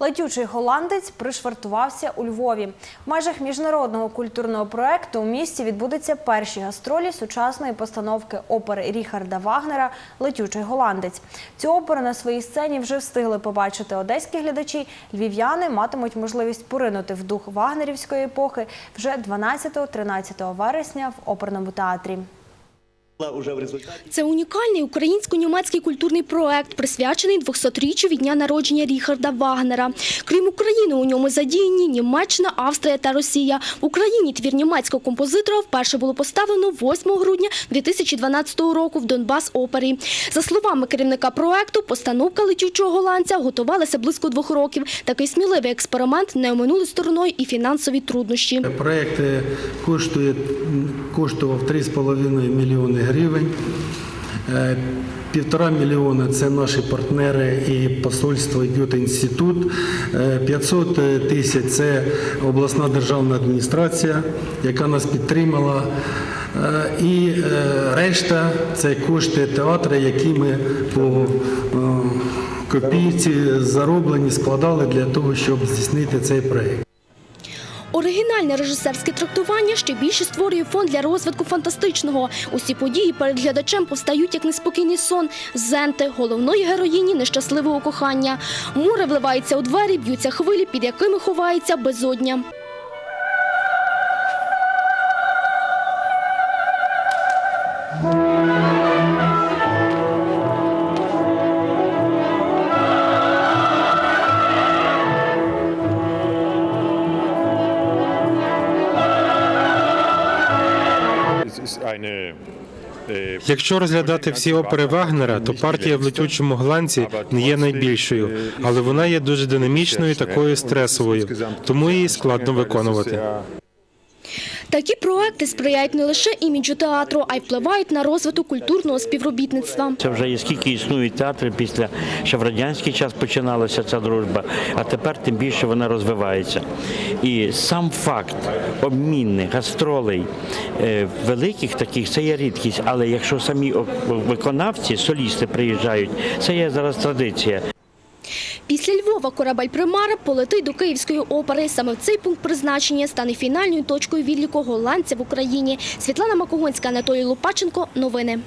Летючий голландець пришвартувався у Львові. В межах міжнародного культурного проекту у місті відбудуться перші гастролі сучасної постановки опери Ріхарда Вагнера Летючий голландець. Цю оперу на своїй сцені вже встигли побачити одеські глядачі. Львів'яни матимуть можливість поринути в дух вагнерівської епохи вже 12-13 вересня в оперному театрі. Уже в результаті Це унікальний українсько-німецький культурний проект, присвячений 200-річчю від дня народження Ріхарда Вагнера. Крім України, у ньому задіяні Німеччина, Австрія та Росія. В Україні твір німецького композитора вперше було поставлено 8 грудня 2012 року в Донбас опері. За словами керівника проекту, постановка летючого голландця готувалася близько двох років. Такий сміливий експеримент не оминули стороною і фінансові труднощі. Проект коштує, коштував 3,5 мільйони гривень. Е, Півтора мільйона це наші партнери і посольство і Гьоте-інститут. Е, 500 тисяч це обласна державна адміністрація, яка нас підтримала. Е, І е, решта це кошти театру, які ми по е, копійці зароблені складали для того, щоб здійснити цей проект. Оригінальне режисерське трактування ще більше створює фон для розвитку фантастичного. Усі події перед глядачем повстають як неспокійний сон зенти, головної героїні нещасливого кохання. Море вливається у двері, б'ються хвилі, під якими ховається безодня. Якщо розглядати всі опери Вагнера, то партія в летючому гланці не є найбільшою, але вона є дуже динамічною, і такою стресовою, тому її складно виконувати. Такі проекти сприяють не лише іміджу театру, а й впливають на розвиток культурного співробітництва. Це вже є скільки існують театри після ще в радянський час починалася ця дружба, а тепер тим більше вона розвивається. І сам факт обмінних гастролей е, великих таких це є рідкість. Але якщо самі виконавці, солісти приїжджають, це є зараз традиція. Після Львова корабель Примара полетить до Київської опери. Саме цей пункт призначення стане фінальною точкою відліку голландця в Україні. Світлана Макогонська, Анатолій Лупаченко, Новини.